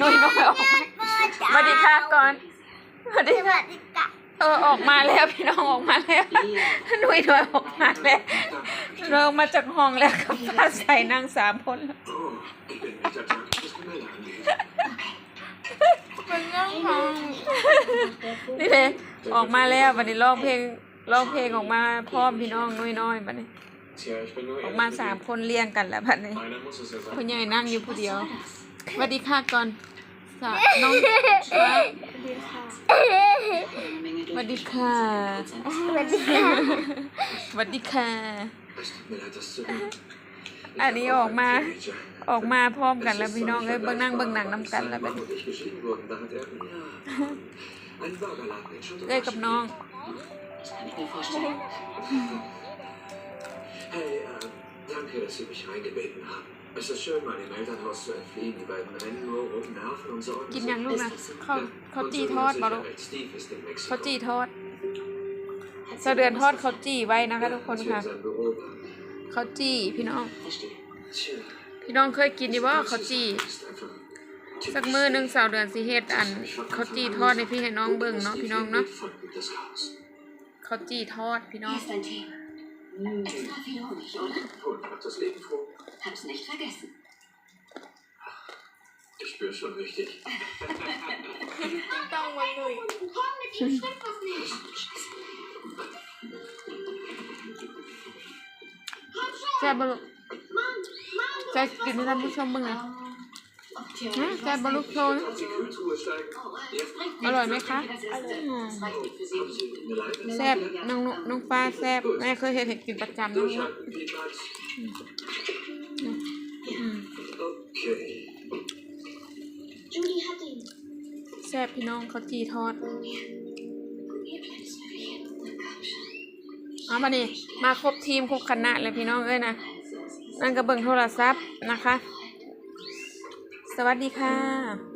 นุ้ยน้อยออกมาสวัสดีค่ะก่อนสวัสดีสค่ะวัสดีค่ะเออออกมาแล้วพี่น้องออกมาแล้วนุ้ยน้อยออกมาแล้วเรามาจากห้องแล้วกับฟ้าใส่นั่งสามคนแล้ว Oh, ich bin Mieter Tag. Das Gemälde anlegen. มันนั่งห้องนี่เลยออกมาแล้ววันนี้ร้องเพลงร้องเพลงออกมาพร้อมพี่น้องนุ้ยน้อยบัดนี้ Tja, ich bin nur ออกมาสามคนเลี้ยงกันแล้วบัดนี้ Einer muss es ja คุ sein. ณยายนั่งอยู่ผู้เดียว สวัสดีค่ะก่อนสะน้องสวัสดีค่ะสวัสดีค่ะสวัสดีค่ะ Es tut mir leid, das zu hören. อันนี้ออกมาออกมาพร้อมกันแล้วพี่น้องเอ้ยเบิ่งนั่งเบิ่งหนังน้ำกันแล้วบัด Mann นี้ und ich geschieden wurden, da hat er ja, einen Burgerladen in Stuttgart. เอ้ยกับน้อง Das kann ich mir vorstellen. Hey, äh, danke, dass Sie mich reingebeten haben. Es ist schön, mal dem Elternhaus zu entfliehen. Die beiden rennen nur rum, nerven und sorgen กิน sich. ยังลูกนะข้าวข้าว Und จี้ so ทอด bin บ่ ich ลูก sicher recht. Steve ist in Mexiko. ข้าวจี้ทอดสะเดือนทอดข้าวจี้ไว้นะคะ ทุกคน Als wir ค่ะ in seinem Büro waren. ข้าวจี้พี่น้อง Verstehe. Tja, พี่น้องเคยกินดีบ่ข้าวจี้ ist einfach สักมื้อหนึงสาวเดือนสิเฮ็ดอันข้าวจี้ทอดให้พี่ให้น้องเบิ่งเนาะพี่น้องเนาะ Voll gibt das Chaos. ข้าวจี้ทอดพี่น้อง Hier ist dein Tee. Extra viel Honig, oder? Und macht das Leben froh. Hab's nicht vergessen. Ich spüre schon richtig. ต้องวันหนุ่ยพ่อไม่ทิ้งฉันกับหนูแซ่บบ่ลูกแซ่บกินให้ท่านผู้ชมเบิ่งหน่อยหืมแซ่บบ่ลูกโชว์นะ Auf die Kühltruhe steigen. Jetzt อร่อยไหมคะ Das reicht nicht für sie. haben Sie eine Leine. แซ่บน้องนุน้องฟ้าแซ่บแม่เคยเห็นเห็ดกินประจำน้อง แซ่บพี่น้องข้าวจีทอดเอามาดิมาครบทีมครบคณะเลยพี่น้องเอ้ยนะนั่นก็เบิ่งโทรศัพท์นะคะ สวัสดีค่ะ